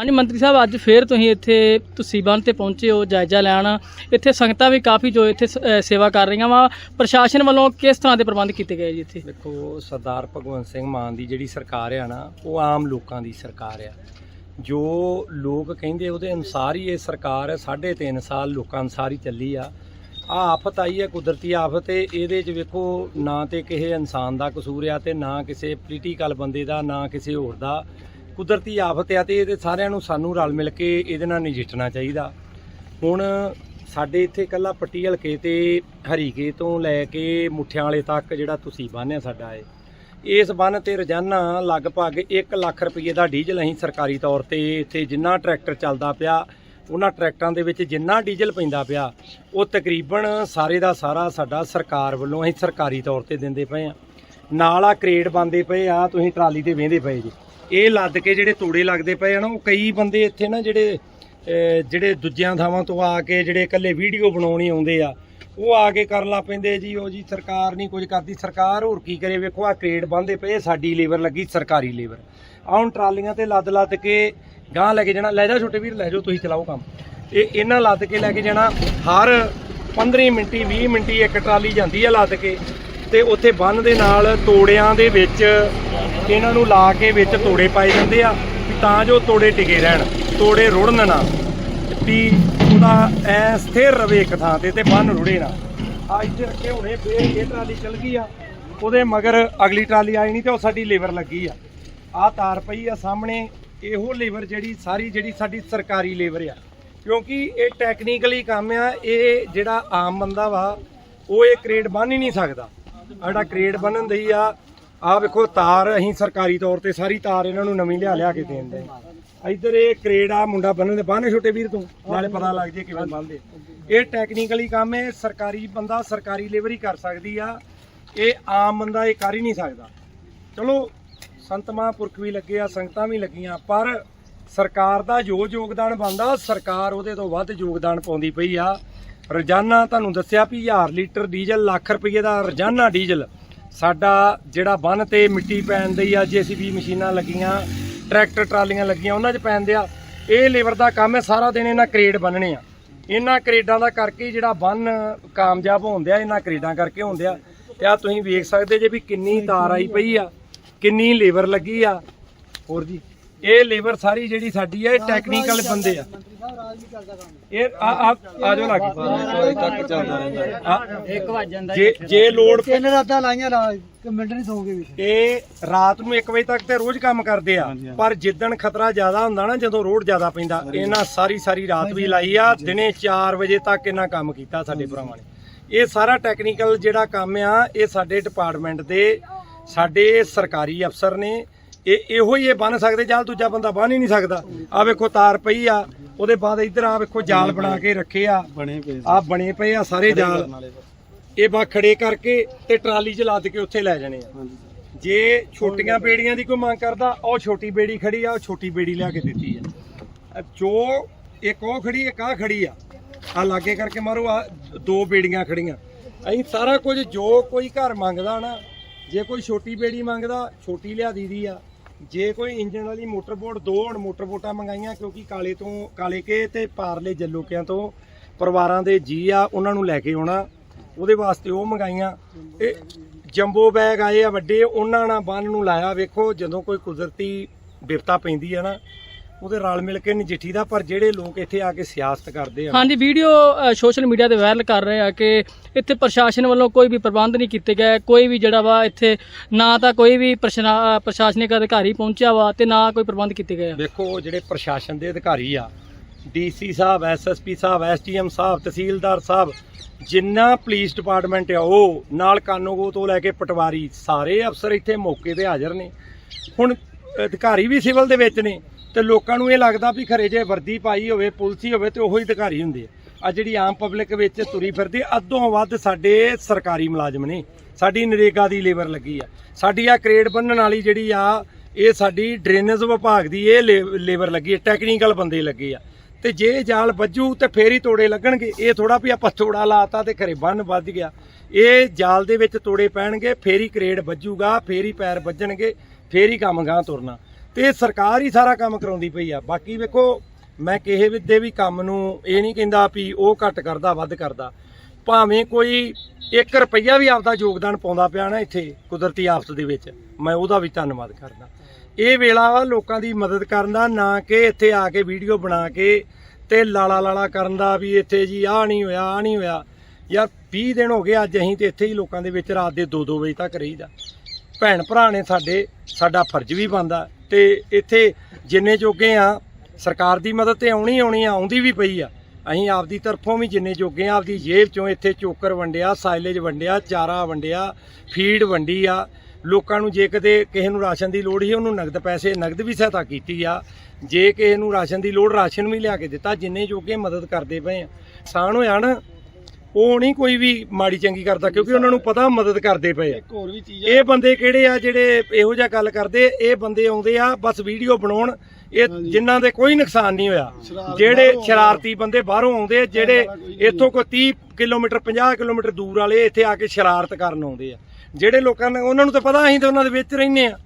ਹਾਂਜੀ, ਮੰਤਰੀ ਸਾਹਿਬ, ਅੱਜ ਫੇਰ ਤੁਸੀਂ ਇੱਥੇ ਤੁਸੀਂ ਬੰਨ ਤੇ ਪਹੁੰਚੇ ਹੋ, ਜਾਇਜ਼ਾ ਲੈਣ। ਇੱਥੇ ਸੰਗਤਾਂ ਵੀ ਕਾਫੀ ਜੋ ਇੱਥੇ ਸ- ਸੇਵਾ ਕਰ ਰਹੀਆਂ ਵਾ। ਪ੍ਰਸ਼ਾਸਨ ਵੱਲੋਂ ਕਿਸ ਤਰ੍ਹਾਂ ਦੇ ਪ੍ਰਬੰਧ ਕੀਤੇ ਗਏ ਜੀ ਇੱਥੇ? ਦੇਖੋ, ਸਰਦਾਰ ਭਗਵੰਤ ਸਿੰਘ ਮਾਨ ਦੀ ਜਿਹੜੀ ਸਰਕਾਰ ਆ ਨਾ, ਉਹ ਆਮ ਲੋਕਾਂ ਦੀ ਸਰਕਾਰ ਆ। ਜੋ ਲੋਕ ਕਹਿੰਦੇ ਉਹਦੇ ਅਨੁਸਾਰ ਹੀ ਇਹ ਸਰਕਾਰ 3.5 ਸਾਲ ਲੋਕਾਂ ਅਨੁਸਾਰ ਹੀ ਚੱਲੀ ਆ। ਆ ਆਫਤ ਆਈ ਹੈ ਕੁਦਰਤੀ ਆਫਤ ਤੇ ਇਹਦੇ 'ਚ ਵੇਖੋ, ਨਾ ਤੇ ਕਿਸੇ ਇਨਸਾਨ ਦਾ ਕਸੂਰ ਆ ਤੇ ਨਾ ਕਿਸੇ ਪੋਲੀਟੀਕਲ ਬੰਦੇ ਦਾ, ਨਾ ਕਿਸੇ ਹੋਰ ਦਾ। ਕੁਦਰਤੀ ਆਫਤ ਆ ਤੇ ਇਹਦੇ ਸਾਰਿਆਂ ਨੂੰ ਸਾਨੂੰ ਰਲ ਮਿਲ ਕੇ ਇਹਦੇ ਨਾਲ ਨਜਿੱਠਣਾ ਚਾਹੀਦਾ। ਹੁਣ ਸਾਡੇ ਇੱਥੇ ਕੱਲਾ ਪੱਟੀ ਹਲਕੇ ਤੇ ਹਰੀਕੇ ਤੋਂ ਲੈ ਕੇ ਮੁੱਠਿਆਂ ਵਾਲੇ ਤੱਕ ਜਿਹੜਾ ਤੁਸੀਂ ਬੰਨ੍ਹਿਆ ਸਾਡਾ ਏ। ਇਸ ਬੰਨ ਤੇ ਰੋਜ਼ਾਨਾ ਲਗਭਗ 1 ਲੱਖ ਰੁਪਏ ਦਾ ਡੀਜ਼ਲ ਅਸੀਂ ਸਰਕਾਰੀ ਤੌਰ ਤੇ ਇੱਥੇ ਜਿੰਨਾ ਟਰੈਕਟਰ ਚੱਲਦਾ ਪਿਆ, ਉਹਨਾਂ ਟਰੈਕਟਰਾਂ ਦੇ ਵਿੱਚ ਜਿੰਨਾ ਡੀਜ਼ਲ ਪੈਂਦਾ ਪਿਆ, ਉਹ ਤਕਰੀਬਨ ਸਾਰੇ ਦਾ ਸਾਰਾ ਸਾਡਾ ਸਰਕਾਰ ਵੱਲੋਂ ਅਸੀਂ ਸਰਕਾਰੀ ਤੌਰ ਤੇ ਦਿੰਦੇ ਪਏ ਆ। ਨਾਲ ਆ ਕ੍ਰੇਡ ਬੰਦੇ ਪਏ ਆ, ਤੁਸੀਂ ਟਰਾਲੀ ਤੇ ਵੇਂਦੇ ਪਏ ਜੀ। ਇਹ ਲੱਦ ਕੇ ਜਿਹੜੇ ਤੋੜੇ ਲੱਗਦੇ ਪਏ ਆ ਨਾ, ਉਹ ਕਈ ਬੰਦੇ ਇੱਥੇ ਨਾ ਜਿਹੜੇ ਜਿਹੜੇ ਦੂਜਿਆਂ ਥਾਵਾਂ ਤੋਂ ਆ ਕੇ ਜਿਹੜੇ ਇਕੱਲੇ ਵੀਡੀਓ ਬਣਾਉਣੀ ਆਉਂਦੇ ਆ, ਉਹ ਆ ਕੇ ਕਰਨ ਲੱਗ ਪੈਂਦੇ ਜੀ, ਉਹ ਜੀ ਸਰਕਾਰ ਨਹੀਂ ਕੁਝ ਕਰਦੀ, ਸਰਕਾਰ ਹੋਰ ਕੀ ਕਰੇ, ਵੇਖੋ ਆ ਕ੍ਰੇਡ ਬੰਦੇ ਪਏ ਸਾਡੀ ਲੇਬਰ ਲੱਗੀ ਸਰਕਾਰੀ ਲੇਬਰ ਆਹ ਹੁਣ ਟਰਾਲੀਆਂ ਤੇ ਲੱਦ ਲੱਦ ਕੇ ਗਾਂ ਲੈ ਕੇ ਜਾਣਾ, ਲੈ ਜਾ ਛੋਟੇ ਵੀਰ, ਲੈ ਜਾਓ, ਤੁਸੀਂ ਚਲਾਓ ਕੰਮ। ਇਹ ਇਹਨਾਂ ਲੱਦ ਕੇ ਲੈ ਕੇ ਜਾਣਾ, ਹਰ 15 ਮਿੰਟੀ 20 ਮਿੰਟੀ ਇੱਕ ਟਰਾਲੀ ਜਾਂਦੀ ਆ ਲੱਦ ਕੇ, ਤੇ ਉੱਥੇ ਬੰਨ ਦੇ ਨਾਲ ਤੋੜਿਆਂ ਦੇ ਵਿੱਚ ਇਹਨਾਂ ਨੂੰ ਲਾ ਕੇ ਵਿੱਚ ਤੋੜੇ ਪਾਏ ਜਾਂਦੇ ਆ ਤਾਂ ਜੋ ਤੋੜੇ ਟਿਕੇ ਰਹਿਣ, ਤੋੜੇ ਰੁੜਨ ਨਾ। ਵੀ ਉਹਦਾ ਐ ਸਥਿਰ ਰਵੇ ਇੱਕ ਥਾਂ ਤੇ ਤੇ ਬੰਨ ਰੁੜੇ ਨਾ। ਆ ਇੱਥੇ ਰੱਖੇ ਹੋਣੇ, ਫੇਰ ਇਹ ਟਰਾਲੀ ਚਲ ਗਈ ਆ। ਉਹਦੇ ਮਗਰ ਅਗਲੀ ਟਰਾਲੀ ਆਈ ਨਹੀਂ ਤੇ ਉਹ ਸਾਡੀ ਲੇਬਰ ਲੱਗੀ ਆ। ਆ ਤਾਰ ਪਈ ਆ ਸਾਹਮਣੇ, ਇਹੋ ਲੇਬਰ ਜਿਹੜੀ, ਸਾਰੀ ਜਿਹੜੀ ਸਾਡੀ ਸਰਕਾਰੀ ਲੇਬਰ ਆ। ਕਿਉਂਕਿ ਇਹ ਟੈਕਨੀਕਲੀ ਕੰਮ ਆ, ਇਹ ਜਿਹੜਾ ਆਮ ਬੰਦਾ ਵਾ, ਉਹ ਇਹ ਕ੍ਰੇਡ ਬੰਨ ਹੀ ਨਹੀਂ ਸਕਦਾ। ਸਾਡਾ ਜਿਹੜਾ ਕ੍ਰੇਡ ਬੰਨਣ ਦਈ ਆ ਆ ਵੇਖੋ, ਤਾਰ, ਅਸੀਂ ਸਰਕਾਰੀ ਤੌਰ ਤੇ ਸਾਰੀ ਤਾਰ ਇਹਨਾਂ ਨੂੰ ਨਵੀਂ ਲਿਆ ਲਿਆ ਕੇ ਦੇਣ ਇੱਧਰ ਇਹ ਕ੍ਰੇਡ ਆ ਮੁੰਡਾ ਬੰਨਣ ਦੇ, ਬੰਨ ਛੋਟੇ ਵੀਰ ਤੋਂ, ਨਾਲੇ ਪਤਾ ਲੱਗ ਜੇ ਕਿਵੇਂ ਬੰਨਦੇ। ਇਹ ਟੈਕਨੀਕਲੀ ਕੰਮ ਹੈ, ਸਰਕਾਰੀ ਬੰਦਾ ਸਰਕਾਰੀ ਲੇਬਰ ਹੀ ਕਰ ਸਕਦੀ ਆ। ਇਹ ਆਮ ਬੰਦਾ ਇਹ ਕਰ ਹੀ ਨਹੀਂ ਸਕਦਾ। ਚਲੋ, ਸੰਤ ਮਹਾਂਪੁਰਖ ਵੀ ਲੱਗੇ ਆ, ਸੰਗਤਾਂ ਵੀ ਲੱਗੀਆਂ, ਪਰ ਸਰਕਾਰ ਦਾ ਜੋ ਯੋਗਦਾਨ ਬਣਦਾ, ਸਰਕਾਰ ਉਹਦੇ ਤੋਂ ਵੱਧ ਯੋਗਦਾਨ ਪਾਉਂਦੀ ਪਈ ਆ। ਰੋਜ਼ਾਨਾ ਤੁਹਾਨੂੰ ਦੱਸਿਆ ਵੀ 1000 ਲੀਟਰ ਡੀਜ਼ਲ, ਲੱਖ ਰੁਪਏ ਦਾ ਰੋਜ਼ਾਨਾ ਡੀਜ਼ਲ ਸਾਡਾ ਜਿਹੜਾ ਬੰਨ ਤੇ ਮਿੱਟੀ ਪੈਣ ਦੀ ਆ ਜੀਸੀਬੀ ਮਸ਼ੀਨਾਂ ਲੱਗੀਆਂ, ਟਰੈਕਟਰ, ਟਰਾਲੀਆਂ ਲੱਗੀਆਂ, ਉਹਨਾਂ 'ਚ ਪੈਂਦੇ ਆ ਇਹ ਲੇਬਰ ਦਾ ਕੰਮ ਹੈ, ਸਾਰਾ ਦਿਨ ਇਹਨਾਂ ਕਰੇਡ ਬੰਨਣੇ ਆ। ਇਹਨਾਂ ਕਰੇਡਾਂ ਦਾ ਕਰਕੇ ਜਿਹੜਾ ਬੰਨ ਕਾਮਯਾਬ ਹੁੰਦਿਆ ਇਹਨਾਂ ਕਰੇਡਾਂ ਕਰਕੇ ਹੁੰਦਿਆ ਤੇ ਆ ਤੁਸੀਂ ਵੇਖ ਸਕਦੇ ਜੇ ਵੀ ਕਿੰਨੀ ਤਾਰ ਆਈ ਪਈ ਆ, ਕਿੰਨੀ ਲੇਬਰ ਲੱਗੀ ਆ। ਹੋਰ ਜੀ। ਇਹ ਲੇਬਰ ਸਾਰੀ ਜਿਹੜੀ ਸਾਡੀ ਇਹ ਟੈਕਨੀਕਲ ਬੰਦੇ ਆ। ਇਹ ਆ ਆ ਆ ਜੋ ਲੱਗ। ਤੱਕ ਚੱਲਦਾ ਰਹਿੰਦਾ। ਇੱਕ ਵੱਜ ਜਾਂਦਾ ਜੇ ਜੇ ਲੋਡ ਤਿੰਨ ਰਾਤਾਂ ਲਾਈਆਂ ਮਿੰਟ ਨਹੀਂ ਸੌਂਗੇ ਵੀ। ਇਹ ਰਾਤ ਨੂੰ 1 ਵਜੇ ਤੱਕ ਤੇ ਰੋਜ਼ ਕੰਮ ਕਰਦੇ ਆ। ਪਰ ਜਿੱਦਣ ਖਤਰਾ ਜ਼ਿਆਦਾ ਹੁੰਦਾ ਨਾ ਜਦੋਂ ਰੋਡ ਜ਼ਿਆਦਾ ਪੈਂਦਾ ਇਹਨਾਂ ਸਾਰੀ ਸਾਰੀ ਰਾਤ ਵੀ ਲਾਈ ਆ। ਦਿਨੇ 4 ਵਜੇ ਤੱਕ ਇਹਨਾਂ ਕੰਮ ਕੀਤਾ ਸਾਡੇ ਭਰਾਵਾਂ ਨੇ। ਇਹ ਸਾਰਾ ਟੈਕਨੀਕਲ ਜਿਹੜਾ ਕੰਮ ਆ ਇਹ ਸਾਡੇ ਡਿਪਾਰਟਮੈਂਟ ਦੇ ਸਾਡੇ ਸਰਕਾਰੀ ਅਫਸਰ ਨੇ ਇਹ ਇਹੋ ਹੀ ਇਹ ਬੰਨ ਸਕਦੇ ਜਾਂ ਦੂਜਾ ਬੰਦਾ ਬੰਨ ਹੀ ਨਹੀਂ ਸਕਦਾ। ਆ ਵੇਖੋ ਤਾਰ ਪਈ ਆ ਉਹਦੇ ਬਾਅਦ ਇੱਧਰ ਆ ਵੇਖੋ ਜਾਲ ਬਣਾ ਕੇ ਰੱਖੇ ਆ। ਬਣੇ ਪਏ ਆ ਬਣੇ ਪਏ ਆ ਸਾਰੇ ਜਾਲ। ਇਹ ਬਾ ਖੜੇ ਕਰਕੇ ਤੇ ਟਰਾਲੀ 'ਚ ਲੱਦ ਕੇ ਉੱਥੇ ਲੈ ਜਾਣੇ ਆ। ਜੇ ਛੋਟੀਆਂ ਬੇੜੀਆਂ ਦੀ ਕੋਈ ਮੰਗ ਕਰਦਾ ਉਹ ਛੋਟੀ ਬੇੜੀ ਖੜੀ ਆ ਉਹ ਛੋਟੀ ਬੇੜੀ ਲਿਆ ਕੇ ਦਿੱਤੀ ਆ। ਜੋ ਇੱਕ ਉਹ ਖੜੀ ਇੱਕ ਆ ਖੜੀ ਆ। ਆ ਲਾਗੇ ਕਰਕੇ ਮਾਰੋ ਆ ਦੋ ਬੇੜੀਆਂ ਖੜੀਆਂ। ਅਸੀਂ ਸਾਰਾ ਕੁਝ ਜੋ ਕੋਈ ਘਰ ਮੰਗਦਾ ਨਾ ਜੇ ਕੋਈ ਛੋਟੀ ਬੇੜੀ ਮੰਗਦਾ ਛੋਟੀ ਲਿਆ ਦੀਦੀ ਆ। ਜੇ ਕੋਈ ਇੰਜਨ ਵਾਲੀ ਮੋਟਰ ਬੋਟ ਦੋ ਹੁਣ ਮੋਟਰ ਬੋਟਾਂ ਮੰਗਾਈਆਂ ਕਿਉਂਕਿ ਕਾਲੇ ਤੋਂ ਕਾਲੇ ਕੇ ਤੇ ਪਾਰਲੇ ਜੱਲੋਕਿਆਂ ਤੋਂ ਪਰਿਵਾਰਾਂ ਦੇ ਜੀ ਆ, ਉਹਨਾਂ ਨੂੰ ਲੈ ਕੇ ਆਉਣਾ, ਉਹਦੇ ਵਾਸਤੇ ਉਹ ਮੰਗਾਈਆਂ। ਇਹ ਜੰਬੋ ਬੈਗ ਆਏ ਆ ਵੱਡੇ, ਉਹਨਾਂ ਨਾਲ ਬੰਨ ਨੂੰ ਲਾਇਆ, ਵੇਖੋ ਜਦੋਂ ਕੋਈ ਕੁਦਰਤੀ ਵਿਪਤਾ ਪੈਂਦੀ ਆ ਨਾ ਉਹਦੇ ਰਲ ਮਿਲ ਕੇ ਨਜਿੱਠੀ ਦਾ ਪਰ ਜਿਹੜੇ ਲੋਕ ਇੱਥੇ ਆ ਕੇ ਸਿਆਸਤ ਕਰਦੇ ਆ। ਹਾਂਜੀ ਵੀਡੀਓ ਸੋਸ਼ਲ ਮੀਡੀਆ ਤੇ ਵਾਇਰਲ ਕਰ ਰਹੇ ਆ ਕਿ ਇੱਥੇ ਪ੍ਰਸ਼ਾਸਨ ਵੱਲੋਂ ਕੋਈ ਵੀ ਪ੍ਰਬੰਧ ਨਹੀਂ ਕੀਤੇ ਗਏ। ਕੋਈ ਵੀ ਜਿਹੜਾ ਵਾ ਇੱਥੇ ਨਾ ਤਾਂ ਕੋਈ ਵੀ ਪ੍ਰਸ਼ਾਸਨਿਕ ਅਧਿਕਾਰੀ ਪਹੁੰਚਿਆ ਵਾ ਤੇ ਨਾ ਕੋਈ ਪ੍ਰਬੰਧ ਕੀਤੇ ਗਏ ਵੇਖੋ ਜਿਹੜੇ ਪ੍ਰਸ਼ਾਸਨ ਦੇ ਅਧਿਕਾਰੀ ਆ ਡੀਸੀ ਸਾਹਿਬ ਐਸਐਸਪੀ ਸਾਹਿਬ ਐਸਟੀਐਮ ਸਾਹਿਬ ਤਹਿਸੀਲਦਾਰ ਸਾਹਿਬ ਜਿੰਨਾ ਪੁਲਿਸ ਡਿਪਾਰਟਮੈਂਟ ਆ ਉਹ ਨਾਲ ਕਾਨੂੰਗੋ ਤੋਂ ਲੈ ਕੇ ਪਟਵਾਰੀ ਸਾਰੇ ਅਫਸਰ ਇੱਥੇ ਮੌਕੇ ਤੇ ਹਾਜ਼ਰ ਨੇ। ਹੁਣ ਅਧਿਕਾਰੀ ਵੀ ਸਿਵਲ ਦੇ ਵਿੱਚ ਨੇ। ਤੇ ਲੋਕਾਂ ਨੂੰ ਇਹ ਲੱਗਦਾ ਵੀ ਖਰੇ ਜੇ ਵਰਦੀ ਪਾਈ ਹੋਵੇ, ਪੁਲਿਸੀ ਹੋਵੇ ਤੇ ਉਹੀ ਅਧਿਕਾਰੀ ਹੁੰਦੇ ਆ। ਆ ਜਿਹੜੀ ਆਮ ਪਬਲਿਕ ਵਿੱਚ ਤੁਰੀ ਫਿਰਦੀ, ਅੱਧੋਂ ਵੱਧ ਸਾਡੇ ਸਰਕਾਰੀ ਮੁਲਾਜ਼ਮ ਨੇ। ਸਾਡੀ ਨਰੇਗਾ ਦੀ ਲੇਬਰ ਲੱਗੀ ਆ। ਸਾਡੀ ਆ ਕ੍ਰੇਡ ਬੰਨਣ ਵਾਲੀ ਜਿਹੜੀ ਆ, ਇਹ ਸਾਡੀ ਡਰੇਨੇਜ ਵਿਭਾਗ ਦੀ ਇਹ ਲੇਬਰ ਲੱਗੀ ਹੈ ਟੈਕਨੀਕਲ ਬੰਦੇ ਲੱਗੇ ਆ। ਤੇ ਜੇ ਜਾਲ ਵੱਜੂ ਤੇ ਫੇਰ ਹੀ ਤੋੜੇ ਲੱਗਣਗੇ। ਇਹ ਥੋੜਾ ਵੀ ਆਪਾਂ ਤੋੜਾ ਲਾਤਾ ਤੇ ਘਰੇ ਬੰਨ ਵੱਜ ਗਿਆ। ਇਹ ਜਾਲ ਦੇ ਵਿੱਚ ਤੋੜੇ ਪੈਣਗੇ, ਫੇਰ ਹੀ ਕ੍ਰੇਡ ਵੱਜੂਗਾ, ਫੇਰ ਹੀ ਪੈਰ ਵੱਜਣਗੇ, ਫੇਰ ਹੀ ਕੰਮ ਗਾਂ ਤੁਰਨਾ। ਤੇ ਸਰਕਾਰ ਹੀ ਸਾਰਾ ਕੰਮ ਕਰਾਉਂਦੀ ਪਈ ਆ। ਬਾਕੀ ਵੇਖੋ, ਮੈਂ ਕਿਸੇ ਵੀ ਦੇ ਵੀ ਕੰਮ ਨੂੰ ਇਹ ਨਹੀਂ ਕਹਿੰਦਾ ਵੀ ਉਹ ਘੱਟ ਕਰਦਾ, ਵੱਧ ਕਰਦਾ। ਭਾਵੇਂ ਕੋਈ 1 ਰੁਪਈਆ ਵੀ ਆਪਦਾ ਯੋਗਦਾਨ ਪਾਉਂਦਾ ਪਿਆ ਨਾ ਇੱਥੇ, ਕੁਦਰਤੀ ਆਫਤ ਦੇ ਵਿੱਚ, ਮੈਂ ਉਹਦਾ ਵੀ ਧੰਨਵਾਦ ਕਰਦਾ। ਇਹ ਵੇਲਾ ਵਾ ਲੋਕਾਂ ਦੀ ਮਦਦ ਕਰਨ ਦਾ, ਨਾ ਕਿ ਇੱਥੇ ਆ ਕੇ ਵੀਡੀਓ ਬਣਾ ਕੇ ਤੇ ਲਾਲਾ ਲਾਲਾ ਕਰਨ ਦਾ ਵੀ ਇੱਥੇ ਜੀ, ਆਹ ਨਹੀਂ ਹੋਇਆ, ਆਹ ਨਹੀਂ ਹੋਇਆ। ਯਾਰ 20 ਦਿਨ ਹੋ ਗਏ ਅੱਜ ਅਸੀਂ ਤੇ ਇੱਥੇ ਹੀ ਲੋਕਾਂ ਦੇ ਵਿੱਚ ਰਾਤ ਦੇ 2-2 ਵਜੇ ਤੱਕ ਰਹੀਦਾ। ਭੈਣ ਭਰਾ ਨੇ ਸਾਡੇ, ਸਾਡਾ ਫਰਜ਼ ਵੀ ਬਣਦਾ। ਤੇ ਇੱਥੇ ਜਿੰਨੇ ਜੋਗੇ ਆ, ਸਰਕਾਰ ਦੀ ਮਦਦ ਤੇ ਆਉਣੀ ਆਉਣੀ ਆ, ਆਉਂਦੀ ਵੀ ਪਈ ਆ। ਅਸੀਂ ਆਪਦੀ ਤਰਫੋਂ ਵੀ ਜਿੰਨੇ ਜੋਗੇ ਆ, ਆਪਦੀ ਜੇਬ ਚੋਂ ਇੱਥੇ ਚੋਕਰ ਵੰਡਿਆ, ਸਾਈਲੇਜ ਵੰਡਿਆ, ਚਾਰਾ ਵੰਡਿਆ, ਫੀਡ ਵੰਡੀ ਆ। ਲੋਕਾਂ ਨੂੰ ਜੇ ਕਦੇ ਕਿਸੇ ਨੂੰ ਰਾਸ਼ਨ ਦੀ ਲੋੜ ਸੀ, ਉਹਨੂੰ ਨਗਦ ਪੈਸੇ, ਨਗਦ ਵੀ ਸਹਾਇਤਾ ਕੀਤੀ ਆ। ਜੇ ਕਿਸੇ ਨੂੰ ਰਾਸ਼ਨ ਦੀ ਲੋੜ, ਰਾਸ਼ਨ ਵੀ ਲਿਆ ਕੇ ਦਿੱਤਾ, ਜਿੰਨੇ ਜੋਗੇ ਮਦਦ ਕਰਦੇ ਪਏ ਆ। ਕਿਸਾਨ ਹੋਇਆ ਨਾ ਉਹ ਨਹੀਂ ਕੋਈ ਵੀ ਮਾੜੀ ਚੰਗੀ ਕਰਦਾ ਕਿਉਂਕਿ ਉਹਨਾਂ ਨੂੰ ਪਤਾ ਮਦਦ ਕਰਦੇ ਪਏ ਆ। ਇੱਕ ਹੋਰ ਵੀ ਚੀਜ਼ ਇਹ ਬੰਦੇ ਕਿਹੜੇ ਆ ਜਿਹੜੇ ਇਹੋ ਜਿਹਾ ਗੱਲ ਕਰਦੇ ਇਹ ਬੰਦੇ ਆਉਂਦੇ ਆ ਬਸ ਵੀਡੀਓ ਬਣਾਉਣ ਇਹ ਜਿਨ੍ਹਾਂ ਦੇ ਕੋਈ ਨੁਕਸਾਨ ਨਹੀਂ ਹੋਇਆ। ਜਿਹੜੇ ਸ਼ਰਾਰਤੀ ਬੰਦੇ ਬਾਹਰੋਂ ਆਉਂਦੇ ਆ ਜਿਹੜੇ ਇੱਥੋਂ ਕੋਈ 30 ਕਿਲੋਮੀਟਰ 50 ਕਿਲੋਮੀਟਰ ਦੂਰ ਵਾਲੇ ਇੱਥੇ ਆ ਕੇ ਸ਼ਰਾਰਤ ਕਰਨ ਆਉਂਦੇ ਆ। ਜਿਹੜੇ ਲੋਕਾਂ ਨੇ ਉਹਨਾਂ ਨੂੰ ਤਾਂ ਪਤਾ ਅਸੀਂ ਤਾਂ ਉਹਨਾਂ ਦੇ ਵਿੱਚ ਰਹਿੰਦੇ ਆ।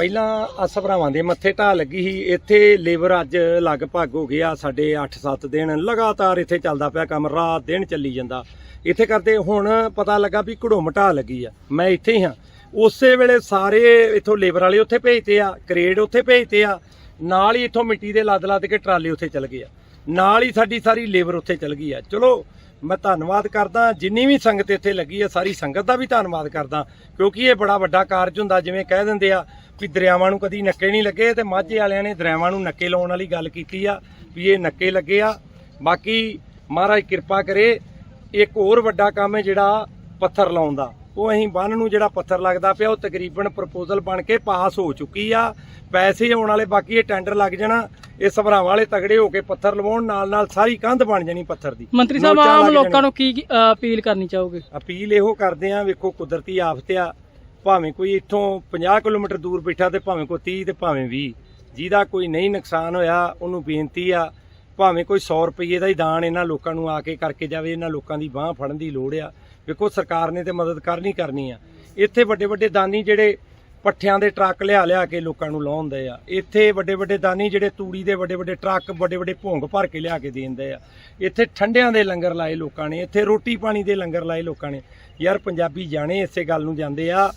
ਪਹਿਲਾਂ ਅਸ ਭਰਾਵਾਂ ਦੇ ਮੱਥੇ ਢਾਹ ਲੱਗੀ ਸੀ। ਇੱਥੇ ਲੇਬਰ ਅੱਜ ਲਗਭਗ ਹੋ ਗਿਆ ਸਾਡੇ 8-7 ਦਿਨ। ਲਗਾਤਾਰ ਇੱਥੇ ਚੱਲਦਾ ਪਿਆ ਕੰਮ, ਰਾਤ ਦਿਨ ਚੱਲੀ ਜਾਂਦਾ। ਇੱਥੇ ਕਰਦੇ ਹੁਣ ਪਤਾ ਲੱਗਾ ਵੀ ਘੜੋਮ ਢਾਹ ਲੱਗੀ ਆ। ਮੈਂ ਇੱਥੇ ਹੀ ਹਾਂ। ਉਸੇ ਵੇਲੇ ਸਾਰੇ ਇੱਥੋਂ ਲੇਬਰ ਵਾਲੇ ਉੱਥੇ ਭੇਜਤੇ ਆ ਕਰੇਡ ਉੱਥੇ ਭੇਜਤੇ ਆ। ਨਾਲ ਹੀ ਇੱਥੋਂ ਮਿੱਟੀ ਦੇ ਲੱਦ ਲੱਦ ਕੇ ਟਰਾਲੇ ਉੱਥੇ ਚੱਲ ਗਏ ਆ। ਨਾਲ ਹੀ ਸਾਡੀ ਸਾਰੀ ਲੇਬਰ ਉੱਥੇ ਚੱਲ ਗਈ ਆ। ਚਲੋ ਮੈਂ ਧੰਨਵਾਦ ਕਰਦਾ, ਜਿੰਨੀ ਵੀ ਸੰਗਤ ਇੱਥੇ ਲੱਗੀ ਹੈ, ਸਾਰੀ ਸੰਗਤ ਦਾ ਵੀ ਧੰਨਵਾਦ ਕਰਦਾ, ਕਿਉਂਕਿ ਇਹ ਬੜਾ ਵੱਡਾ ਕਾਰਜ ਹੁੰਦਾ, ਜਿਵੇਂ ਕਹਿ ਦਿੰਦੇ ਆ ਵੀ ਦਰਿਆਵਾਂ ਨੂੰ ਕਦੀ ਨੱਕੇ ਨਹੀਂ ਲੱਗੇ, ਤੇ ਮਾਝੇ ਵਾਲਿਆਂ ਨੇ ਦਰਿਆਵਾਂ ਨੂੰ ਨੱਕੇ ਲਾਉਣ ਵਾਲੀ ਗੱਲ ਕੀਤੀ ਆ, ਵੀ ਇਹ ਨੱਕੇ ਲੱਗੇ ਆ। ਬਾਕੀ ਮਹਾਰਾਜ ਕਿਰਪਾ ਕਰੇ, ਇੱਕ ਹੋਰ ਵੱਡਾ ਕੰਮ ਹੈ ਜਿਹੜਾ ਪੱਥਰ ਲਾਉਣ ਦਾ। ਉਹ ਅਸੀਂ ਬੰਨ ਨੂੰ ਜਿਹੜਾ ਪੱਥਰ ਲੱਗਦਾ ਪਿਆ, ਉਹ ਤਕਰੀਬਨ ਪ੍ਰਪੋਜ਼ਲ ਬਣ ਕੇ ਪਾਸ ਹੋ ਚੁੱਕੀ ਆ। ਪੈਸੇ ਆਉਣ ਵਾਲੇ ਬਾਕੀ ਇਹ ਟੈਂਡਰ ਲੱਗ ਜਾਣਾ ਇਹ ਸਭਰਾਵਾਂ ਵਾਲੇ ਤਗੜੇ ਹੋ ਕੇ ਪੱਥਰ ਲਵਾਉਣ ਨਾਲ ਨਾਲ ਸਾਰੀ ਕੰਧ ਬਣ ਜਾਣੀ ਪੱਥਰ ਦੀ। ਮੰਤਰੀ ਸਾਹਿਬ ਆਮ ਲੱਗ ਲੋਕਾਂ। ਨੂੰ ਕੀ ਕੀ, ਅ, ਅਪੀਲ ਕਰਨੀ ਚਾਹੋਗੇ? ਅਪੀਲ ਇਹੋ ਕਰਦੇ ਆ ਵੇਖੋ ਕੁਦਰਤੀ ਆਫਤ ਆ ਭਾਵੇਂ ਕੋਈ ਇੱਥੋਂ 50 ਕਿਲੋਮੀਟਰ ਦੂਰ ਬੈਠਾ ਤੇ ਭਾਵੇਂ ਕੋਈ 30 ਤੇ ਭਾਵੇਂ 20 ਜਿਹਦਾ ਕੋਈ ਨਹੀਂ ਨੁਕਸਾਨ ਹੋਇਆ ਉਹਨੂੰ ਬੇਨਤੀ ਆ ਭਾਵੇਂ ਕੋਈ 100 ਰੁਪਏ ਦਾ ਹੀ ਦਾਨ ਇਹਨਾਂ ਲੋਕਾਂ ਨੂੰ ਆ ਕੇ ਕਰਕੇ ਜਾਵੇ ਇਹਨਾਂ ਲੋਕਾਂ ਦੀ ਬਾਹ ਫੜਨ ਦੀ ਲੋੜ ਆ। ਵੇਖੋ ਸਰਕਾਰ ਨੇ ਤੇ ਮਦਦ ਕਰਨੀ ਕਰਨੀ ਆ। ਇੱਥੇ ਵੱਡੇ ਵੱਡੇ ਦਾਨੀ ਜਿਹੜੇ ਪੱਠਿਆਂ ਦੇ ਟਰੱਕ ਲਿਆ ਲਿਆ ਕੇ ਲੋਕਾਂ ਨੂੰ ਲਾਉਂਦੇ ਆ। ਇੱਥੇ ਵੱਡੇ ਵੱਡੇ ਦਾਨੀ ਜਿਹੜੇ ਤੂੜੀ ਦੇ ਵੱਡੇ ਵੱਡੇ ਟਰੱਕ, ਵੱਡੇ ਵੱਡੇ ਭੋਂਗ ਭਰ ਕੇ ਲਿਆ ਕੇ ਦਿੰਦੇ ਆ। ਇੱਥੇ ਠੰਡਿਆਂ ਦੇ ਲੰਗਰ ਲਾਏ ਲੋਕਾਂ ਨੇ, ਇੱਥੇ ਰੋਟੀ ਪਾਣੀ ਦੇ ਲੰਗਰ ਲਾਏ ਲੋਕਾਂ ਨੇ। ਯਾਰ ਪੰਜਾਬੀ ਜਾਣੇ ਇਸੇ ਗੱਲ ਨੂੰ ਜਾਂਦੇ ਆ,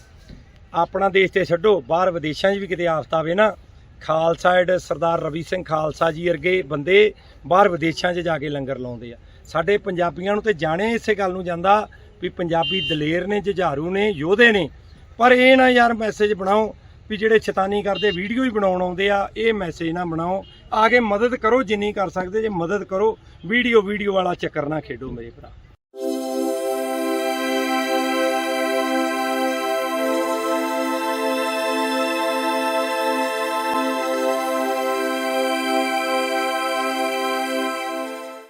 ਆਪਣਾ ਦੇਸ਼ ਤੇ ਛੱਡੋ, ਬਾਹਰ ਵਿਦੇਸ਼ਾਂ 'ਚ ਵੀ ਕਿਤੇ ਆਫਤ ਆਵੇ ਨਾ। ਖਾਲਸਾ ਐਡ ਸਰਦਾਰ ਰਵੀ ਸਿੰਘ ਖਾਲਸਾ ਜੀ ਵਰਗੇ ਬੰਦੇ ਬਾਹਰ ਵਿਦੇਸ਼ਾਂ 'ਚ ਜਾ ਕੇ ਲੰਗਰ ਲਾਉਂਦੇ ਆ। ਸਾਡੇ ਪੰਜਾਬੀਆਂ ਨੂੰ ਤੇ ਜਾਣੇ ਇਸੇ ਗੱਲ ਨੂੰ ਜਾਂਦਾ ਵੀ ਪੰਜਾਬੀ ਦਲੇਰ ਨੇ, ਜੁਝਾਰੂ ਨੇ, ਯੋਧੇ ਨੇ ਪਰ ਇਹ ਨਾ ਯਾਰ ਮੈਸੇਜ ਬਣਾਓ ਵੀ ਜਿਹੜੇ ਸ਼ੈਤਾਨੀ ਕਰਦੇ ਵੀਡੀਓ ਹੀ ਬਣਾਉਣ ਆਉਂਦੇ ਆ, ਇਹ ਮੈਸੇਜ ਨਾ ਬਣਾਓ। ਆ ਕੇ ਮਦਦ ਕਰੋ ਜਿੰਨੀ ਕਰ ਸਕਦੇ, ਜੇ ਮਦਦ ਕਰੋ ਵੀਡੀਓ ਵੀਡੀਓ ਵਾਲਾ ਚੱਕਰ ਨਾ ਖੇਡੋ ਮੇਰੇ ਭਰਾ।